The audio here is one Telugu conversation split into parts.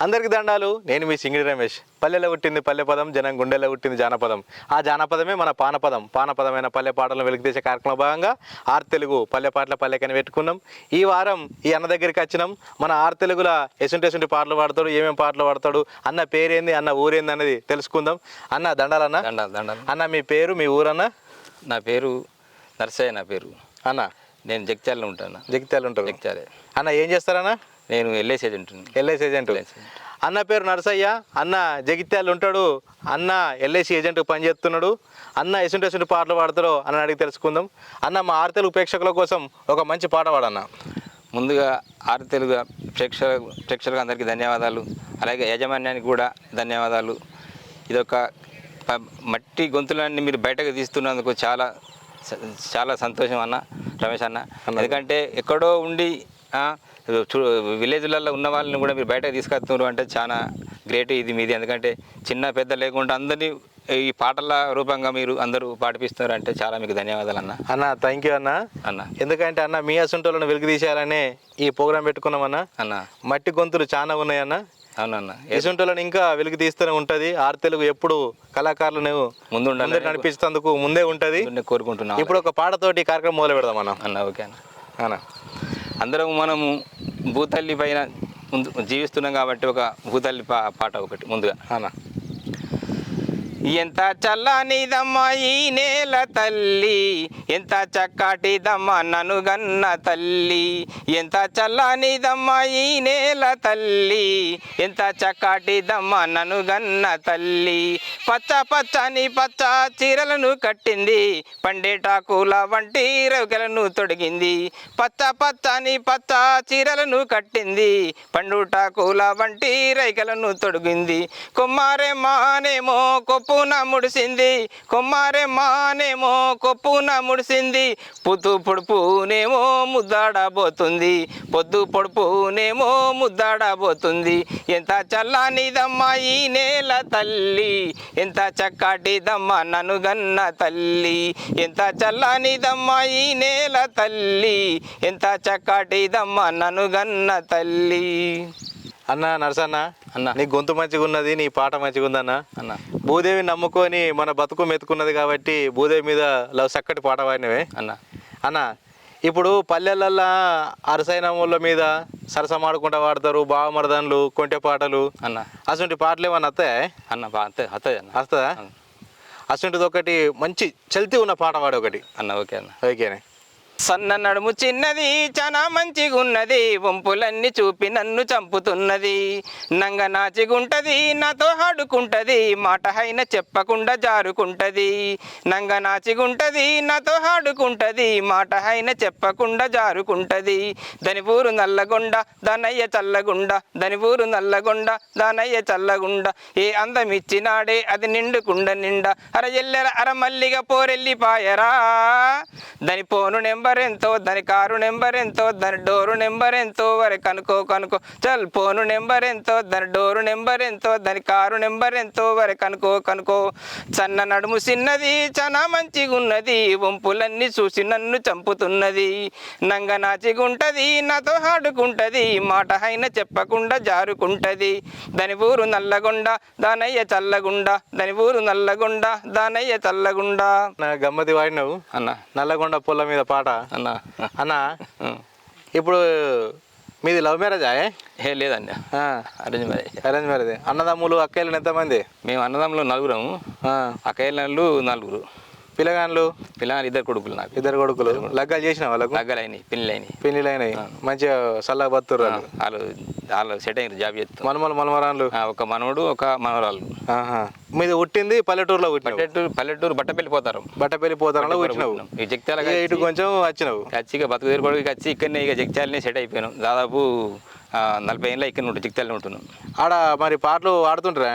అందరికి దండాలు. నేను మీ సింగిడి రమేష్. పల్లెలో పుట్టింది పల్లె పదం జనం గుండెలో పుట్టింది జానపదం. ఆ జానపదమే మన పానపదం. పానపదమైన పల్లె పాటలను వెలికితీసే కార్యక్రమ భాగంగా ఆర్ తెలుగు పల్లె పాటల పల్లెకని పెట్టుకున్నాం. ఈ వారం ఈ అన్న దగ్గరికి వచ్చినాం. మన ఆర్ తెలుగుల ఎసుంటి ఎసుంటి పాటలు పాడతాడు ఏమేం పాటలు పాడతాడు అన్న పేరేంది అన్న ఊరేంది అనేది తెలుసుకుందాం. అన్న దండాలన్న. దండాలు దండాలు. అన్న మీ పేరు మీ ఊరన్న? నా పేరు నర్సయ్య నా పేరు. అన్న. నేను జగిత్యాలలో ఉంటాను. జగిత్యాలు ఉంటారు. జగిత్యాలే. అన్న ఏం చేస్తారన్నా? నేను ఎల్ఐసి ఏజెంట్ ఎల్ఐసి ఏజెంట్ అన్న పేరు నరసయ్య. అన్న జగిత్యాలు ఉంటాడు. అన్న ఎల్ఐసి ఏజెంట్ పనిచేస్తున్నాడు అన్న ఎసుంటి ఎసుంటి పాటలు పాడతాడో అని అడిగి తెలుసుకుందాం. అన్న మా ఆర్తెలు ప్రేక్షకుల కోసం ఒక మంచి పాట పాడన్న. ముందుగా ఆరు తెలుగు ప్రేక్షక ప్రేక్షకులకు అందరికీ ధన్యవాదాలు. అలాగే యాజమాన్యానికి కూడా ధన్యవాదాలు. ఇదొక మట్టి గొంతులన్నీ మీరు బయటకు తీస్తున్నందుకు చాలా చాలా సంతోషం అన్న రమేష్ అన్న. ఎందుకంటే ఎక్కడో ఉండి విలేజ్లలో ఉన్న వాళ్ళని కూడా మీరు బయటకు తీసుకొస్తున్నారు అంటే చాలా గ్రేట్ ఇది మీది. ఎందుకంటే చిన్న పెద్ద లేకుండా అందరినీ ఈ పాటల రూపంగా మీరు అందరూ పాటిపిస్తున్నారు అంటే చాలా మీకు ధన్యవాదాలు అన్న. అన్న థ్యాంక్ యూ అన్న. అన్న. ఎందుకంటే అన్న మీ అసుంటోళ్ళని వెలుగు తీసేయాలనే ఈ ప్రోగ్రాం పెట్టుకున్నామన్న అన్న. మట్టి గొంతులు చాలా ఉన్నాయన్న అవునన్న. ఎసుంటోళ్ళని ఇంకా వెలుగు తీస్తూనే ఉంటుంది. ఆర్ తెలుగు ఎప్పుడు కళాకారులను ముందు ఉండాలి. ముందే ఉంటుంది. నేను కోరుకుంటున్నాను ఇప్పుడు ఒక పాటతోటి కార్యక్రమం మొదలు పెడదాం అన్న. అన్న ఓకే అన్న. అన్న. అందరం మనము భూతల్లి పైన ముందు జీవిస్తున్నాం కాబట్టి ఒక భూతల్లి పా పాట ఒకటి ముందుగా. అన్న. ఎంత చల్లనిదమ్మ ఈ నేల తల్లి ఎంత చక్కటిదమ్మ నన్ను గన్న తల్లి ఎంత చల్లనిదమ్మ ఈ నేల తల్లి ఎంత చక్కటిదమ్మ నన్ను గన్న తల్లి పచ్చ పచ్చని పచ్చ చీరలను కట్టింది. పండేటాకుల వంటి రవికలను తొడిగింది. పచ్చ పచ్చని పచ్చ చీరలను కట్టింది. పండుటాకుల వంటి రైకలను తొడిగింది. కుమ్మారే మానేమో కొప్పున ముడిసింది. కుమ్మారే మానేమో కొప్పున ముడిసింది. పొద్దు పొడుపునేమో ముద్దాడబోతుంది. పొద్దు పొడుపునేమో ముద్దాడబోతుంది. ఎంత చల్లనిదమ్మా ఈ నేల తల్లి. ఎంత చక్కటిదమ్మా నన్ను గన్న తల్లి ఎంత చల్లనిదమ్మా ఈ నేల తల్లి ఎంత చక్కటిదమ్మా నన్ను గన్న తల్లి. అన్న నరసన్న అన్న. నీ గొంతు మంచిగా ఉన్నది నీ పాట మంచిగా ఉందన్న అన్న. భూదేవి నమ్ముకొని మన బతుకు మెతుకున్నది కాబట్టి భూదేవి మీద లవ్ చక్కటి పాట పాడినవే. అన్న. అన్న ఇప్పుడు పల్లెలల్లో అరసైనముల మీద సరసమాడుకుంటా వాడతారు బావమరదన్లు కొంటె పాటలు. అన్న. అటువంటి పాటలు ఏమన్నా వస్తాయా? అన్న బా అంతే వస్తుంది అన్న. వస్తుందా అటువంటిది ఒకటి మంచి చల్తీ ఉన్న పాట పాడు ఒకటి. అన్న ఓకే అన్న. ఓకేనే. సన్న నడుము చిన్నది చాలా మంచిగున్నది వంపులన్నీ చూపి నన్ను చంపుతున్నది. నంగ నాచిగుంటది నాతో ఆడుకుంటది మాట అయిన చెప్పకుండా జారుకుంటది. నంగ నాచిగుంటది నాతో ఆడుకుంటది మాట అయిన చెప్పకుండా జారుకుంటది. దాని నల్లగొండ దానయ్య చల్లగుండ దాని నల్లగొండ దానయ్య చల్లగుండ. ఏ అందం ఇచ్చినాడే అది నిండుకుండ నిండా. అర ఎల్లెర అర మల్లిగ పోరెల్లి పాయరా. దాని పోను నెంబర్ ఎంతో దాని కారు నెంబర్ ఎంతో దాని డోరు నెంబర్ ఎంతో వరే కనుకో కనుకో. చల్ పోను నెంబర్ ఎంతో దాని డోరు నెంబర్ ఎంతో దాని కారు నెంబర్ ఎంతో వరే కనుకో కనుకో. సన్న నడుము చిన్నది చాలా మంచిగున్నది వంపులన్నీ చూసి నన్ను చంపుతున్నది. నంగ నాచిగుంటది నాతో ఆడుకుంటది మాట అయిన చెప్పకుండా జారుకుంటది. దాని ఊరు నల్లగొండ దానయ్య చల్లగుండ దాని ఊరు నల్లగొండ దానయ్య చల్లగుండ. నా గమ్మతి వాడినావు. అన్న. నల్లగొండ పొల్ల మీద పాట. అన్న. అన్న. ఇప్పుడు మీది లవ్ మ్యారేజా ఏ? లేదండి. అరేంజ్ మ్యారేజ్ అరేంజ్ మ్యారేజ్ అన్నదమ్ములు అక్కయ్యలు ఎంతమంది? మేము అన్నదమ్ములు నలుగురము. అక్కయ్యలు నలుగురు. పిల్లగాన్లు? పిల్లలు ఇద్దరు కొడుకులు నాకు. ఇద్దరు కొడుకులు. లగ్గాలు చేసిన వాళ్ళకు లగ్గలైనవి పెళ్ళైనవి పెళ్ళిళ్ళు అయినాయి మంచిగా చల్లగా బతుర్రు వాళ్ళు. వాళ్ళు సెట్ అయ్యారు జాబ్ చేస్తాం మలమల మలమరాన్లు ఆ, ఒక మనవడు ఒక మనవరాలు. మీది పుట్టింది పల్లెటూరులో పల్లెటూరు పల్లెటూరు బట్ట వెళ్ళిపోతారు బట్టపల్లి పోతారంలో పుట్టినావు? ఈ జగిత్యాల ఇక ఇటు కొంచెం వచ్చినావు? ఖచ్చితంగా బతుకు తీరుకోవడానికి వచ్చి ఇక్కడనే ఇక జగిత్యాలనే సెట్ అయిపోయాను. దాదాపు నలభై ఏళ్ళ ఇక్కడ ఉంటు జగిత్యాలనే ఉంటున్నాం. ఆడ మరి పాటలు వాడుతుంటారా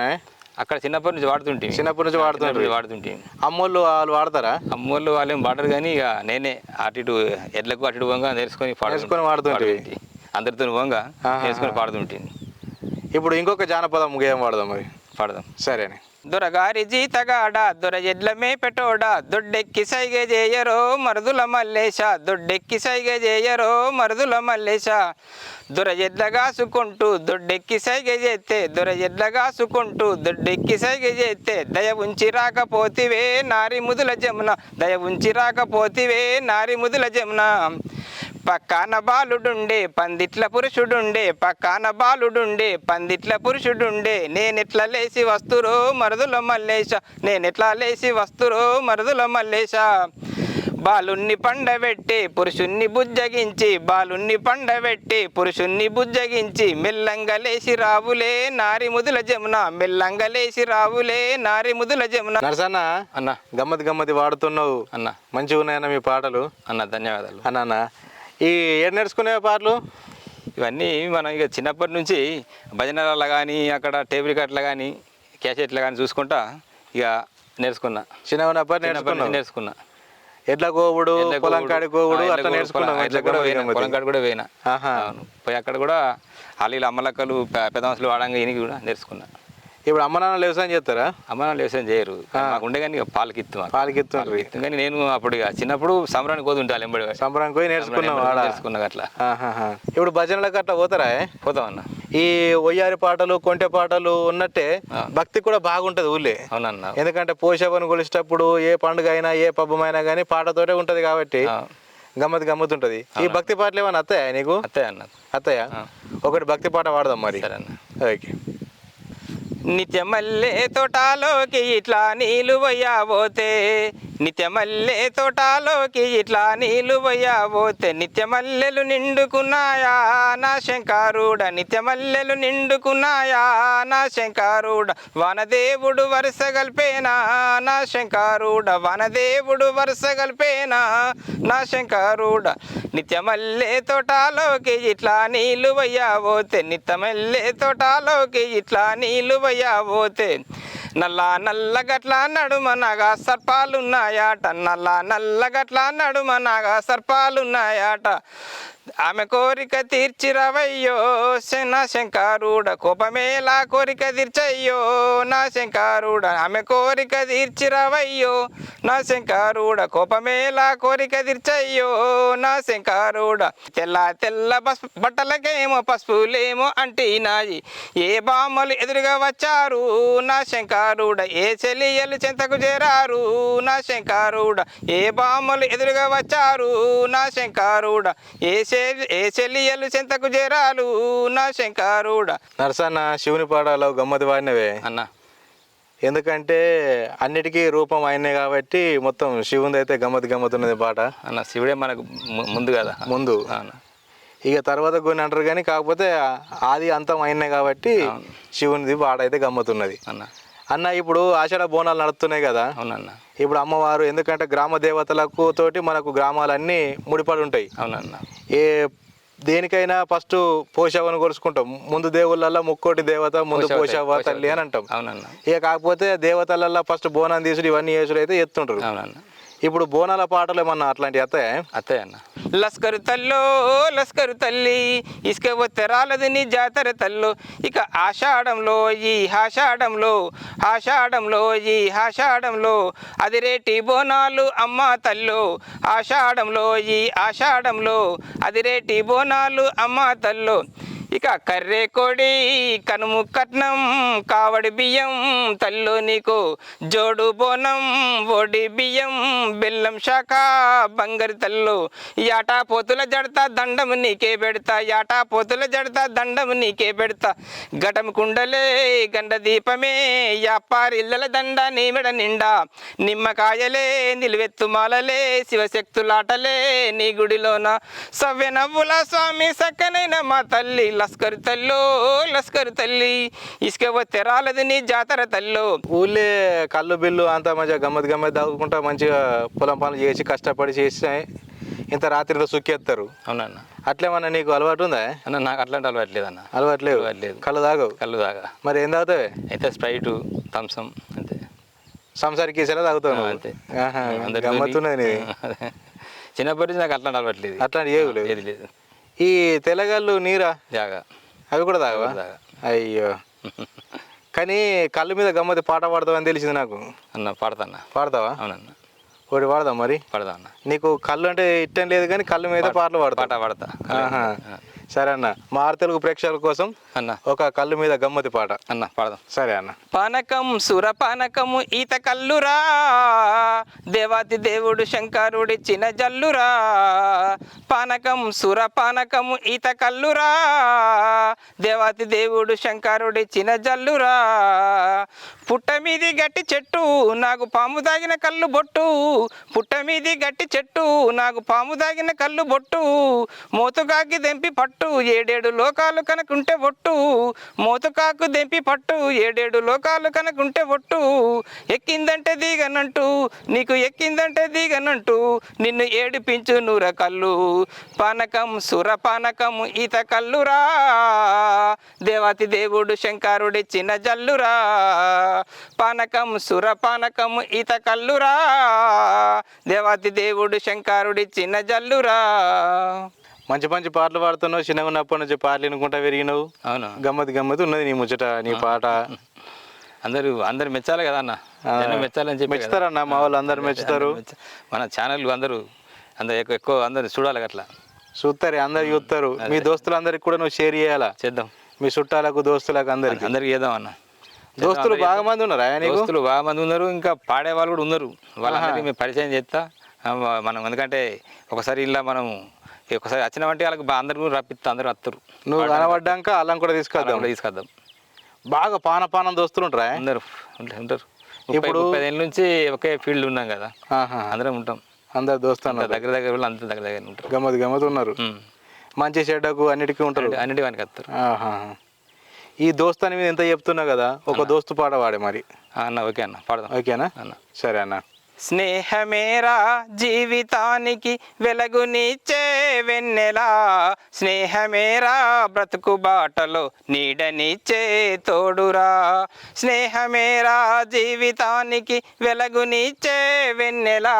అక్కడ చిన్నప్పటి నుంచి వాడుతుంటే. చిన్నప్పటి నుంచి వాడుతుంటారు. వాడుతుంటే. అమ్మోళ్ళు వాళ్ళు వాడతారా? అమ్మోళ్ళు వాళ్ళేం పాడరు కానీ ఇక నేనే అటు ఇటు ఎడ్లకు అటు ఇటు పోగా నేర్చుకొని నేర్చుకొని. పాడుతుంటే. అందరితో పోగా. నేర్చుకొని పాడుతుంటే. ఇప్పుడు ఇంకొక జానపదం గేయం వాడదాం మరి. పాడదాం. సరేనే. దొరగారి జీతగాడ దొర ఎడ్ల మేపెటోడ దొడ్డెక్కి సైగ చేయరో మరుదుల మల్లేశ దొడ్డెక్కి సైగ చేయరో మరుదుల మల్లేశ. దొర ఎడ్ల కాసుకుంటూ దొడ్డెక్కి సైగ చేస్తే దొర ఎడ్ల కాసుకుంటూ దొడ్డెక్కి సైగ చేస్తే దయ ఉంచి రాకపోతివే నారి ముదుల జమున దయ ఉంచి రాకపోతివే నారి ముదుల జమున. పక్కాన బాలుడుండే పందిట్ల పురుషుడుండే పక్కాన బాలుడుండే పందిట్ల పురుషుడుండే నేనెట్లా లేచి వస్తురో మరుదుల మల్లేశ నేనెట్లా లేచి వస్తురో మరుదుల మల్లేశ. బాలుణ్ణి పండబెట్టి పురుషుణ్ణి బుజ్జగించి బాలుణ్ణి పండబెట్టి పురుషుణ్ణి బుజ్జగించి మెల్లంగా లేచి రావులే నారి ముదుల జమున మెల్లంగా లేచి రావులే నారి ముదుల జమున. నరసన్న అన్న. గమ్మతి గమ్మతి వాడుతున్నావు. అన్న. మంచిగా ఉన్నాయన్న మీ పాటలు. అన్న ధన్యవాదాలు. అన్న అన్న. ఈ ఏడు నేర్చుకునే పాటలు? ఇవన్నీ మనం ఇక చిన్నప్పటి నుంచి భజనలలో కానీ అక్కడ టేబుల్ కట్ల కానీ క్యాసెట్లు కానీ చూసుకుంటా ఇక నేర్చుకున్నా. చిన్న చిన్నప్పటి నుంచి నేర్చుకున్నావు నేర్చుకున్నా. ఎడ్ల కోవుడు ఎడ్ల పొలం కాడి ఎడ్ల అట్లా కోవుడు, నేర్చుకున్నావు పొలం- కూడా కాడ పోయినా. పోయి అక్కడ కూడా అలీలు అమ్మలక్కలు పెద్ద మనుషులు వాడంగా ఈయనకి కూడా నేర్చుకున్నా. ఇప్పుడు అమ్మ నాన్న వ్యవసాయం చేస్తారా? అమ్మ నాన్న వ్యవసాయం చేయరు. ఉండే కానీ ఇక పాలకి ఇత్తు మాకు. పాలకి ఇత్తుండ్రు. పాలకి ఇత్తు. కానీ నేను అప్పుడు చిన్నప్పుడు సంబరానికి పోతుంటే వాళ్ళు ఎంబడి సంబరానికి పోయి నేర్చుకున్నావు ఆడ. నేర్చుకున్నా అట్లా. ఇప్పుడు భజనలకు అట్లా పోతారా? పోతాం అన్న ఈ ఒయ్యారి పాటలు కొంటె పాటలు ఉన్నట్టే. భక్తి కూడా బాగుంటది ఊళ్ళే. అవునన్న. ఎందుకంటే పోషవని కొలిసేటప్పుడు ఏ పండుగ అయినా ఏ పబ్బమైనా కానీ పాటతోటే ఉంటది కాబట్టి గమ్మత్ గమ్మత్ ఉంటది ఈ భక్తి పాటలు ఏమైనా అత్తయ్యా నీకు? అంతే అన్న అత్తయ్య ఒకటి భక్తి పాట పాడదాం మరి. ఓకే. నిత్యమల్లే తోటలోకి ఇట్లా నీళ్ళు పోతే నిత్యమల్లే తోటలోకి ఇట్లా నీళ్ళు పోతే నిత్యమల్లెలు నిండుకున్నాయా నా శంకారుడ నిత్యమల్లెలు నిండుకున్నాయా నా శంకారుడ వనదేవుడు వరుస గల్పేనా నా శంకారుడ వనదేవుడు వరుస గల్పేనా నా శంకారుడ నిత్యమల్లే తోటలోకి ఇట్లా నీళ్ళు పోతే నిత్యమల్లే తోటలోకి ఇట్లా నీళ్ళు పోతే నల్ల నల్ల గట్ల నడుమనగా నాగా ఉన్నాయాట. నల్ల నల్లగట్ల నడుమ నాగా సర్పాలున్నాయాట. ఆమె కోరిక తీర్చిరవయ్యో నా శంకారుడ కోపమేలా కోరిక తీర్చయ్యో నా శంకారుడ ఆమె కోరిక తీర్చిరవయ్యో నా శంకారుడ కోపమేలా కోరిక తీర్చయ్యో నా శంకారుడ తెల్ల తెల్ల బస్ బట్టలకేమో పసుపులేమో అంటినాయి. ఏ బామ్మలు ఎదురుగా వచ్చారు? నా శంకారుడ ఏ చెలియలు చెంతకు చేరారు? నా శంకారుడ ఏ బామ్మలు ఎదురుగా వచ్చారు? నా శంకారుడ ఏ ఏ చెలియలు చెంతకు చేరాలు నా శంకారుడ నరసన్న శివుని పాటలు గమ్మతి పాడినవే అన్న. ఎందుకంటే అన్నిటికీ రూపం ఆయనే కాబట్టి మొత్తం శివుని అయితే గమ్మతి గమ్మతి ఉన్నది పాట. అన్న శివుడే మనకు ముందు కదా. ముందు. ఇక తర్వాత కొన్ని అంటారు కానీ కాకపోతే ఆది అంతం అయినాయి కాబట్టి. శివునిది పాట అయితే గమ్మతున్నది. అన్న. అన్న ఇప్పుడు ఆషాఢ బోనాలు నడుస్తున్నాయి కదా. అవునన్న. ఇప్పుడు అమ్మవారు ఎందుకంటే గ్రామ దేవతలకు తోటి మనకు గ్రామాలన్నీ ముడిపడి ఉంటాయి. అవునన్న. ఏ దేనికైనా ఫస్ట్ పోషవని కొలుసుకుంటాం ముందు దేవుళ్ళల్లో ముక్కోటి దేవత ముందు పోషవ తల్లి అని అంటాం. అవునన్న. ఇక కాకపోతే దేవతలల్లో ఫస్ట్ బోనం తీసుడు ఇవన్నీ చేసుడు అయితే ఎత్తుంటారు అవునన్న. ఇప్పుడు బోనాల పాటలు ఏమన్నా అట్లాంటివి అత్తయ్య అత్తయ్య అన్న. లస్కరు తల్లో లస్కరు తల్లి ఇసుక వస్తే రాలదు నీ జాతర తల్లు. ఇక ఆషాఢంలో ఈ హాషాఢంలో ఆషాఢంలో ఈ హాషాఢంలో అది రేటి బోనాలు అమ్మ తల్లు. ఆషాఢంలో ఈ ఆషాఢంలో. అది రేటి బోనాలు అమ్మ తల్లు. ఇక కర్రే కోడి కనుము కట్నం కావడి బియ్యం తల్లు నీకు జోడు బోనం ఒడి బియ్యం బెల్లం శాఖ బంగారు తల్లు. యాటా పోతుల జడతా దండం నీకే పెడతా యాటా పోతుల జడతా దండం నీకే పెడతా. ఘటం కుండలే గండ దీపమే యాపారిల్లల దండ నీమెడ నిండా. నిమ్మకాయలే నిలువెత్తు మాలలే శివశక్తులాటలే నీ గుడిలోన సవ్యనవ్వుల స్వామి సక్కనైన మా తల్లి లస్కరు తల్లు లస్కరు తల్లి ఇసుక వస్తే రాలదు నీ జాతర తల్లు. ఊళ్ళే కళ్ళు బిల్లు అంతా మంచిగా గమ్మత్ గమ్మత్ దాగుకుంటా మంచిగా పొలం పనులు చేసి కష్టపడి చేసి ఇంత రాత్రిలో సుక్కేస్తారు అవునన్న. అట్లేమన్నా నీకు అలవాటు ఉందా? అన్న నాకు అట్లాంటి అలవాటు లేదన్న. అలవాటు లేవు? అలవాటు లేదు. కళ్ళు తాగవు? కళ్ళు దాగా మరి ఏం తాగుతావే? అయితే స్ప్రైటు థమ్సమ్ అంతే. సంసారికి ఇసేలా తాగుతావు. అంతే. గమ్మత్తున్నది. చిన్నప్పటి నుంచి నాకు అట్లాంటి అలవాటు లేదు. అట్లాంటి ఏది లేదు. ఈ తెల్లగల్లు నీరా? జాగా. అవి కూడా తాగవా. అయ్యో. కానీ కళ్ళు మీద గమ్మతి పాట పాడతావని తెలిసింది నాకు. అన్న పాడతాన్న పాడతావా? అవునన్న. ఒకటి పాడదాం మరి. పాడదా అన్న. నీకు కళ్ళు అంటే ఇష్టం లేదు కానీ కళ్ళు మీద పాటలు పాడతా పాట పాడతా. సరే అన్న. మా తెలుగు ప్రేక్షకుల కోసం అన్న. ఒక కళ్ళు మీద గమ్మతి పాట. అన్న పాడదాం. సరే అన్న. పానకం సురపానకము ఈత కల్లురా. దేవాతి దేవుడు శంకరుడిచ్చిన జల్లురా. పానకం సురపానకము ఈత కల్లురా. దేవాతి దేవుడు శంకరుడిచ్చిన జల్లురా. పుట్ట మీది గట్టి చెట్టు నాకు పాము దాగిన కళ్ళు బొట్టు. పుట్ట మీది గట్టి చెట్టు నాకు పాము దాగిన కళ్ళు బొట్టు. మోతుకాకి దెంపి పట్టు. పట్టు ఏడేడు లోకాలు కనుకుంటే ఒట్టు. మోతుకాకు దెంపి పట్టు ఏడేడు లోకాలు కనుకుంటే ఒట్టు. ఎక్కిందంటే దిగనంటూ నీకు ఎక్కిందంటే దిగనంటూ నిన్ను ఏడిపించు నూర కళ్ళు. పానకం సురపానకం ఈత కల్లురా దేవాతి దేవుడు శంకరుడిచ్చిన జల్లురా. పానకం సురపానకం ఈత కల్లురా దేవాతి దేవుడు శంకరుడిచ్చిన జల్లురా. మంచి మంచి పాటలు పాడుతున్నావు చిన్నగా ఉన్నప్పటి నుంచి పాటలు వినుకుంటా పెరిగినావు. అవును. గమ్మతి గమ్మతి ఉన్నది నీ ముచ్చట నీ పాట. అందరూ అందరు మెచ్చాలి కదా అన్న? మెచ్చాలని చెప్పి. మెచ్చుతారన్న మా వాళ్ళు అందరు మెచ్చుతారు. మెచ్చ- మన ఛానల్ అందరూ అందరు ఎక్కువ ఎక్కువ అందరు చూడాలి అట్లా? చూస్తారు అందరు చూస్తారు. మీ దోస్తులందరికి కూడా నువ్వు షేర్ చేయాలా? చేద్దాం. మీ చుట్టాలకు దోస్తులకు అందరికి. అందరికి చేద్దాం అన్న. దోస్తులు బాగా మంది ఉన్నారా దోస్తులు బాగా మంది ఉన్నారు ఇంకా పాడే వాళ్ళు కూడా ఉన్నారు. వాళ్ళందరికీ మేము పరిచయం చేస్తా. మనం ఎందుకంటే ఒకసారి ఇలా మనం ఒకసారి వచ్చినామంటే వాళ్ళకి బా- అందరూ రప్పిస్తా అందరూ వస్తారు నువ్వు కనబడ్డాక అల్లం కూడా తీసుకొద్దాం. తీసుకొద్దాం. బాగా పాన పానం దోస్తులు ఉంటారా అందరు ఉంటారు. ఇప్పుడు ఏళ్ళ నుంచి ఒకే ఫీల్డ్ ఉన్నాం కదా. అందరం ఉంటాం. అందరు దోస్తు అంత దగ్గర దగ్గర వాళ్ళు అంత దగ్గర దగ్గర ఉంటారు. గమ్మత్ గమ్మత్ ఉన్నారు. మంచి చెడ్డకు అన్నిటికీ ఉంటారు. అన్నిటి- వానికి వస్తారు ఆహా. ఈ దోస్తాని మీద ఎంత చెప్తున్నా కదా ఒక దోస్తు పాట వాడే మరి. అన్న ఓకే అన్న పాడదాం. ఓకేనా? అన్న. సరే అన్న. స్నేహమేరా జీవితానికి వెలుగునిచ్చే వెన్నెలా. స్నేహమేరా బ్రతుకు బాటలో నీడనిచ్చే తోడురా. స్నేహమేరా జీవితానికి వెలుగునిచ్చే వెన్నెలా.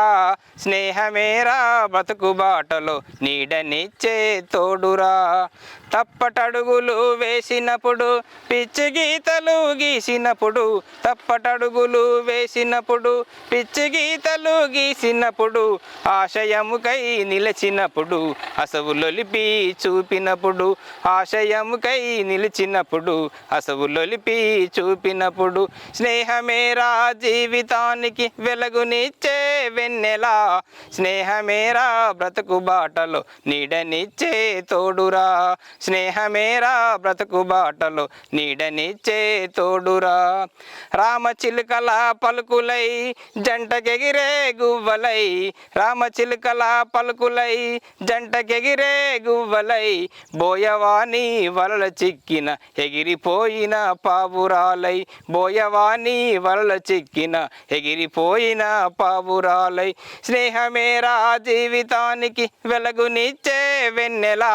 స్నేహమేరా బ్రతుకు బాటలో నీడనిచ్చే తోడురా. తప్పటడుగులు వేసినప్పుడు పిచ్చి గీతలు గీసినప్పుడు తప్పటడుగులు వేసినప్పుడు పిచ్చి గీతలు గీసినప్పుడు ఆశయముకై నిలిచినప్పుడు అసవులొలిపి చూపినప్పుడు ఆశయముకై నిలిచినప్పుడు అసవులొలిపి చూపినప్పుడు స్నేహమేరా జీవితానికి వెలుగునిచ్చే వెన్నెలా. స్నేహమేరా బ్రతుకు బాటలో నీడనిచ్చే తోడురా. స్నేహమేరా బ్రతుకు బాటలో నీడనిచ్చే తోడురా. రామచిలుకల పలుకులై జంటకెగిరే గువ్వలై రామచిలుకల పలుకులై జంటకెగిరే గువ్వలై బోయవాని వలల చిక్కిన ఎగిరిపోయిన పావురాలై బోయవాని వలల చిక్కిన ఎగిరిపోయిన పావురాలై స్నేహమేరా జీవితానికి వెలుగునిచ్చే వెన్నెలా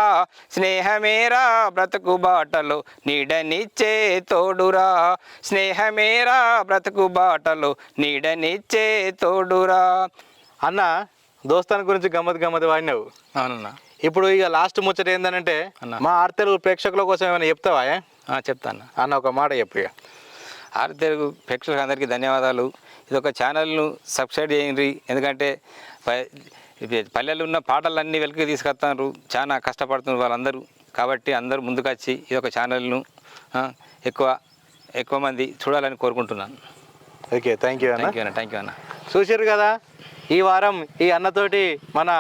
స్నేహమేరా బ్రతుకు బాటలో నీడనిచ్చే తోడురా స్నేహమేరా బ్రతుకు బాటలో నీడనిచ్చే తోడురా అన్న దోస్తాని గురించి గమ్మత్ గమ్మత్ వాడినావు. అవునన్నా. ఇప్పుడు ఇక లాస్ట్ ముచ్చట ఏంటంటే అన్న. మా ఆర్తెలు ప్రేక్షకుల కోసం ఏమైనా చెప్తావా? చెప్తాను అన్న. ఒక మాట చెప్పు ఇక. ఆరు తెలుగు ప్రేక్షకులకు అందరికీ ధన్యవాదాలు. ఇది ఒక ఛానల్ను సబ్స్క్రైబ్ చేయండి. ఎందుకంటే ప- ఇది పల్లెల్లో ఉన్న పాటలన్నీ వెలికి తీసుకొస్తున్నారు చాలా కష్టపడుతున్నారు వాళ్ళందరూ. కాబట్టి అందరూ ముందుకు వచ్చి ఈ యొక్క ఛానల్ను ఎక్కువ ఎక్కువ మంది చూడాలని కోరుకుంటున్నాను. ఓకే థ్యాంక్ యూ అన్న. థ్యాంక్ యూ అన్న థ్యాంక్ యూ అన్న. చూసారు కదా? ఈ వారం ఈ అన్నతోటి మన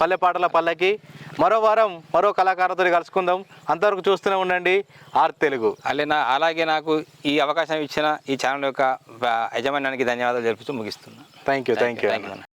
పల్లె పాటల పల్లెకి మరో వారం మరో కళాకారులతో కలుసుకుందాం. అంతవరకు చూస్తూనే ఉండండి. ఆర్ తెలుగు. అలే అలాగే నాకు ఈ అవకాశం ఇచ్చిన ఈ ఛానల్ యొక్క యజమాన్యానికి ధన్యవాదాలు తెలుపుతూ ముగిస్తున్నాను thank you thank you thank you అన్న.